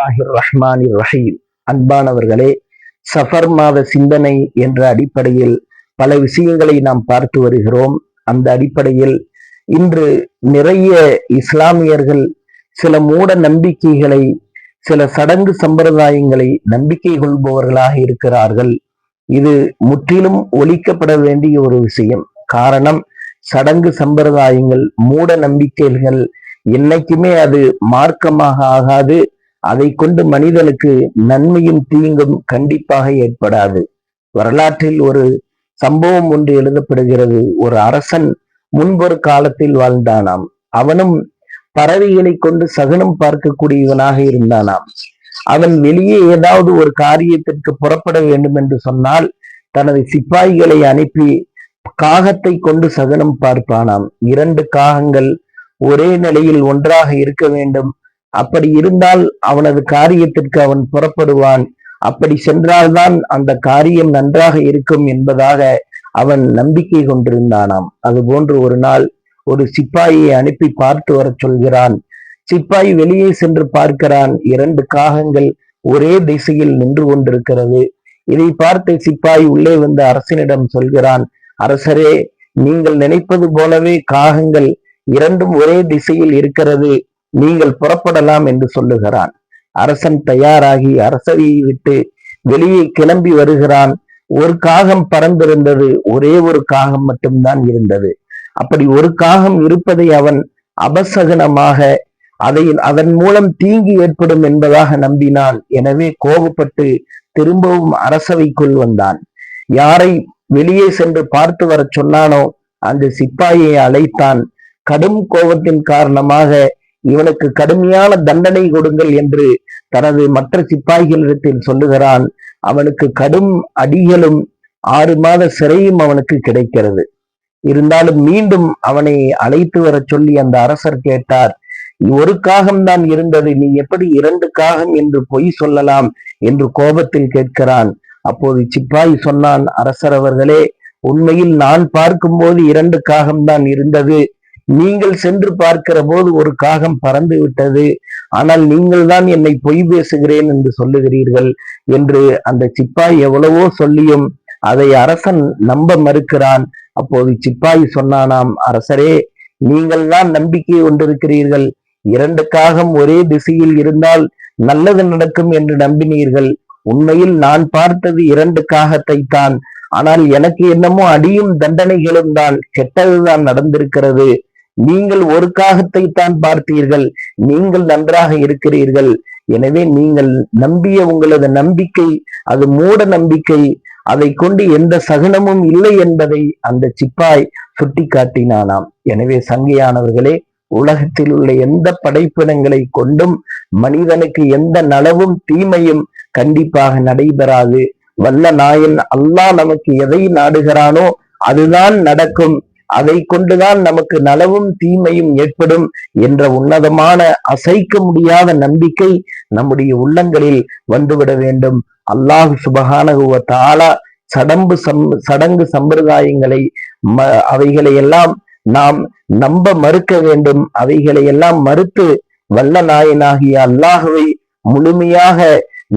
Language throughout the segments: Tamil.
பிஸ்மில்லாஹிர் ரஹ்மானிர் ரஹீம் அன்பானவர்களே சஃபர் மாத சிந்தனை என்ற அடிப்படையில் பல விஷயங்களை நாம் பார்த்து வருகிறோம். அந்த அடிப்படையில் இன்று நிறைய இஸ்லாமியர்கள் சில மூட நம்பிக்கைகளை சில சடங்கு சம்பிரதாயங்களை நம்பிக்கை கொள்பவர்களாக இருக்கிறார்கள். இது முற்றிலும் ஒழிக்கப்பட வேண்டிய ஒரு விஷயம். காரணம் சடங்கு சம்பிரதாயங்கள் மூட நம்பிக்கைகள் என்னைக்குமே அது மார்க்கமாக ஆகாது. அதை கொண்டு மனிதனுக்கு நன்மையும் தீங்கும் கண்டிப்பாக ஏற்படாது. வரலாற்றில் ஒரு சம்பவம் ஒன்று எழுதப்படுகிறது. ஒரு அரசன் முன்பொரு காலத்தில் வாழ்ந்தானாம். அவனும் பறவைகளை கொண்டு சகனம் பார்க்கக்கூடியவனாக இருந்தானாம். அவன் வெளியே ஏதாவது ஒரு காரியத்திற்கு புறப்பட வேண்டும் என்று சொன்னால் தனது சிப்பாய்களை அனுப்பி காகத்தை கொண்டு சகனம் பார்ப்பானாம். இரண்டு காகங்கள் ஒரே நிலையில் ஒன்றாக இருக்க வேண்டும். அப்படி இருந்தால் அவனது காரியத்திற்கு அவன் புறப்படுவான். அப்படி சென்றால்தான் அந்த காரியம் நன்றாக இருக்கும் என்பதாக அவன் நம்பிக்கை கொண்டிருந்தானாம். அது போன்று ஒரு நாள் ஒரு சிப்பாயை அனுப்பி பார்த்து வரச் சொல்கிறான். சிப்பாய் வெளியே சென்று பார்க்கிறான். இரண்டு காகங்கள் ஒரே திசையில் நின்று கொண்டிருக்கிறது. இதை பார்த்த சிப்பாய் உள்ளே வந்து அரசனிடம் சொல்கிறான் அரசரே நீங்கள் நினைப்பது போலவே காகங்கள் இரண்டும் ஒரே திசையில் இருக்கிறது. நீங்கள் புறப்படலாம் என்று சொல்லுகிறான். அரசன் தயாராகி அரசவையை விட்டு வெளியே கிளம்பி வருகிறான். ஒரு காகம் பறந்திருந்தது. ஒரே ஒரு காகம் மட்டும்தான் இருந்தது. அப்படி ஒரு காகம் இருப்பதை அவன் அபசகனமாக அதை அதன் மூலம் தீங்கு ஏற்படும் என்பதாக நம்பினான். எனவே கோபப்பட்டு திரும்பவும் அரசவைக்குள் வந்தான். யாரை வெளியே சென்று பார்த்து வர சொன்னானோ அந்த சிப்பாயை அழைத்தான். கடும் கோபத்தின் காரணமாக இவனுக்கு கடுமையான தண்டனை கொடுங்கள் என்று தனது மற்ற சிப்பாய்களிடத்தில் சொல்லுகிறான். அவனுக்கு கடும் அடிகளும் ஆறு மாத சிறையும் அவனுக்கு கிடைக்கிறது. இருந்தாலும் மீண்டும் அவனை அழைத்து வர சொல்லி அந்த அரசர் கேட்டார் ஒரு காகம் தான் இருந்தது நீ எப்படி இரண்டு காகம் என்று பொய் சொல்லலாம்? என்று கோபத்தில் கேட்கிறான். அப்போது சிப்பாய் சொன்னான் அரசர் அவர்களே உண்மையில் நான் பார்க்கும்போது இரண்டு காகம் தான் இருந்தது. நீங்கள் சென்று பார்க்கிற போது ஒரு காகம் பறந்து விட்டது. ஆனால் நீங்கள் தான் என்னை பொய் பேசுகிறேன் என்று சொல்லுகிறீர்கள் என்று அந்த சிப்பாய் எவ்வளவோ சொல்லியும் அதை அரசன் நம்ப மறுக்கிறான். அப்போது சிப்பாய் சொன்னானாம் அரசரே நீங்கள் தான் நம்பிக்கை கொண்டிருக்கிறீர்கள். இரண்டு காகம் ஒரே திசையில் இருந்தால் நல்லது நடக்கும் என்று நம்பினீர்கள். உண்மையில் நான் பார்த்தது இரண்டு காகத்தை தான் ஆனால் எனக்கு என்னமோ அடியும் தண்டனைகளும் தான் கெட்டதுதான் நடந்திருக்கிறது. நீங்கள் ஒரு காகத்தை தான் பார்த்தீர்கள். நீங்கள் நன்றாக இருக்கிறீர்கள். எனவே நீங்கள் நம்பிய உங்களது நம்பிக்கை அது மூட நம்பிக்கை அதை கொண்டு எந்த சகனமும் இல்லை என்பதை அந்த சிப்பாய் சுட்டி காட்டினானாம் எனவே சங்கையானவர்களே உலகத்தில் உள்ள எந்த படைப்பினங்களை கொண்டும் மனிதனுக்கு எந்த நலவும் தீமையும் கண்டிப்பாக நடைபெறாது. வல்ல நாயன் அல்லாஹ் நமக்கு எதை நாடுகிறானோ அதுதான் நடக்கும். அதை கொண்டுதான் நமக்கு நலவும் தீமையும் ஏற்படும் என்ற உன்னதமான அசைக்க முடியாத நம்பிக்கை நம்முடைய உள்ளங்களில் வந்துவிட வேண்டும். அல்லாஹு சுபகானகுவ தாலா சடம்பு சம் சடங்கு சம்பிரதாயங்களை அவைகளை எல்லாம் நாம் நம்ப மறுக்க வேண்டும். அவைகளை எல்லாம் மறுத்து வல்ல நாயனாகிய அல்லாஹுவை முழுமையாக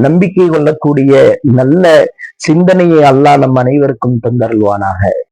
நம்பிக்கை கொள்ளக்கூடிய நல்ல சிந்தனையை அல்லாஹ் நம் அனைவருக்கும் தந்தருள்வானாக.